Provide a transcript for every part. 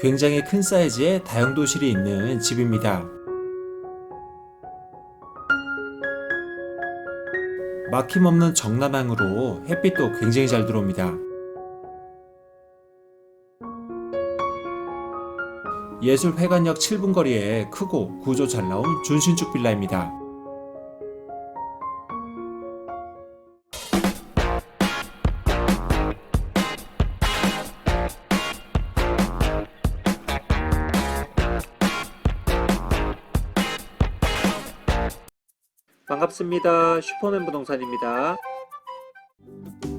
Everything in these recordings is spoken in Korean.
굉장히 큰 사이즈의 다용도실이 있는 집입니다. 막힘없는 정남향으로 햇빛도 굉장히 잘 들어옵니다. 예술회관역 7분 거리에 크고 구조 잘 나온 준신축 빌라입니다. 반갑습니다. 슈퍼맨 부동산입니다.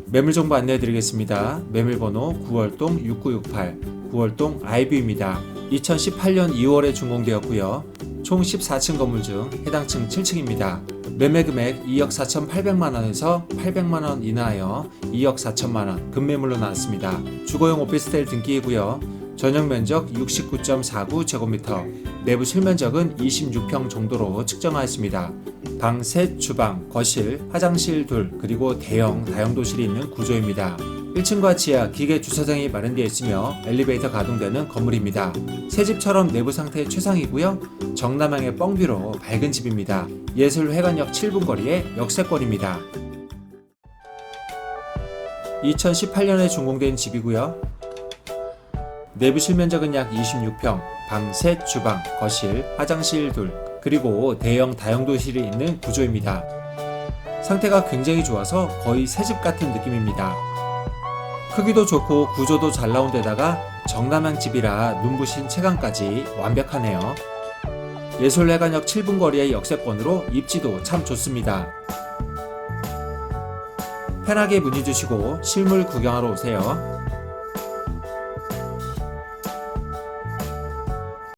매물 정보 안내해 드리겠습니다. 매물 번호 9월동 6968, 9월동 아이뷰입니다. 2018년 2월에 준공되었고요. 총 14층 건물 중 해당 층 7층입니다. 매매 금액 2억 4,800만 원에서 800만 원 이하여 2억 4천만 원 급매물로 나왔습니다. 주거용 오피스텔 등기이고요. 전용 면적 69.49 제곱미터, 내부 실면적은 26평 정도로 측정하였습니다. 방 셋, 주방, 거실, 화장실 둘, 그리고 대형 다용도실이 있는 구조입니다. 1층과 지하 기계 주차장이 마련되어 있으며 엘리베이터 가동되는 건물입니다. 새 집처럼 내부 상태 최상이고요. 정남향의 뻥뷰로 밝은 집입니다. 예술회관역 7분 거리의 역세권입니다. 2018년에 준공된 집이고요. 내부 실면적은 약 26평, 방 셋, 주방, 거실, 화장실 둘, 그리고 대형 다용도실이 있는 구조입니다. 상태가 굉장히 좋아서 거의 새집 같은 느낌입니다. 크기도 좋고 구조도 잘 나온 데다가 정남향 집이라 눈부신 채광까지 완벽하네요. 예술회관역 7분 거리의 역세권으로 입지도 참 좋습니다. 편하게 문의 주시고 실물 구경하러 오세요.